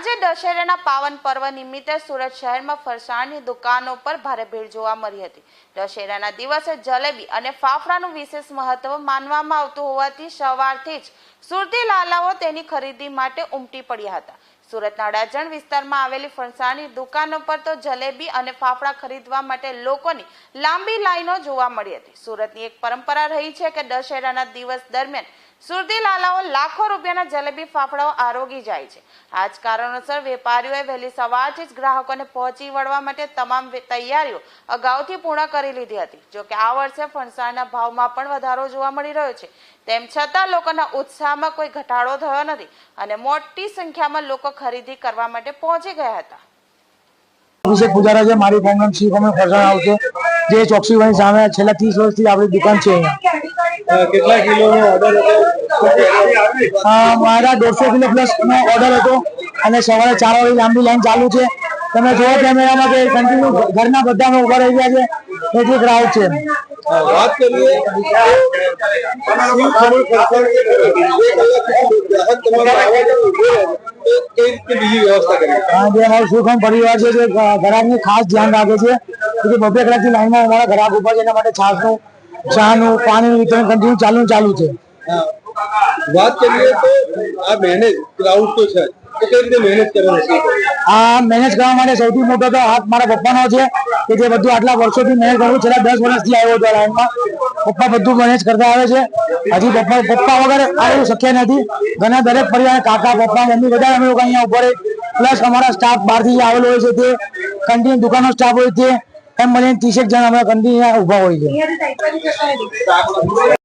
પાવન પર્વ નિમિત્તે સુરત શહેરમાં ફરસાણની દુકાનો પર ભારે ભીડ જોવા મળી હતી. દશેરાના દિવસે જલેબી અને ફાફડાનું વિશેષ મહત્વ માનવામાં આવતું હોવાથી સવારથી જ સુરતી લાલાઓ તેની ખરીદી માટે ઉમટી પડ્યા હતા. સુરતના અડાજણ વિસ્તારમાં આવેલી ફરસાણની દુકાનો પર તો જલેબી અને ફાફડા ખરીદવા માટે લોકોની લાંબી લાઈનો જોવા મળી હતી. સુરતની એક પરંપરા રહી છે કે દશેરાના દિવસ દરમિયાન સુરતી લાલાઓ લાખો રૂપિયાના જલેબી ફાફડાઓ આરોગી જાય છે. આ જ કારણોસર વેપારીઓએ વહેલી સવારથી જ ગ્રાહકોને પહોંચી વળવા માટે તમામ તૈયારીઓ અગાઉથી પૂર્ણ કરી લીધી હતી. જોકે આ વર્ષે ફણસાના ભાવમાં પણ વધારો જોવા મળી રહ્યો છે. તેમ છતાં લોકોના ઉત્સાહમાં કોઈ ઘટાડો થયો નથી અને મોટી સંખ્યામાં લોકો ખરીદી કરવા માટે પહોંચી ગયા હતા. અભિષેક પૂજારા છે, મારી ફોર્મ સી ફોર્મ ફરસાણ આવશે જે ચોકસીભાઈ સામે છેલ્લા ત્રીસ વર્ષથી આપણી દુકાન છે અહીંયા. કેટલા કિલોનો ઓર્ડર હતો? મારા દોઢસો કિલો પ્લસ નો ઓર્ડર હતો અને સવારે ચાર વાગે લાંબી લાઈન ચાલુ છે. તમે જુઓ કેમેરામાં કે કન્ટિન્યુ ઘરના બધા ઊભા રહી ગયા છે. એટલું ક્રાઉડ છે. વાત કરીએ. ગ્રાહક જવા પરિવાર છે જે ગ્રાહકની ખાસ ધ્યાન રાખે છે. કે બબ્બે કલાકથી લાઈનમાં અમારા ગ્રાહક ઊભા છે એના માટે છાશનું ચાનું પાણીનું વિતરણ કન્ટિન્યુ ચાલુ ચાલુ છે. વાત કરીએ તો આ મેનેજ ક્રાઉડ તો છે આ મેનેજ કરવા માટે સૌથી મોટો તો હાથ મારા પપ્પાનો છે કે જે બધું આટલા વર્ષોથી મેનેજ કરું છેલ્લા દસ વર્ષથી આવ્યો હતો આ લાઈનમાં પપ્પા બધું મેનેજ કરતા આવે છે. હજી પપ્પા પપ્પા વગર આવું શક્ય નથી. ઘણા દરેક પરિવાર કાકા પપ્પા મમ્મી બધા અમે લોકો અહીંયા ઊભો રહી પ્લસ અમારા સ્ટાફ બહારથી આવેલો હોય છે તે. કન્ટિન્યુ દુકાનનો સ્ટાફ હોય છે એમ મળીને ત્રીસેક જણ અમે કન્ટિન્યુ ઊભા હોય છે.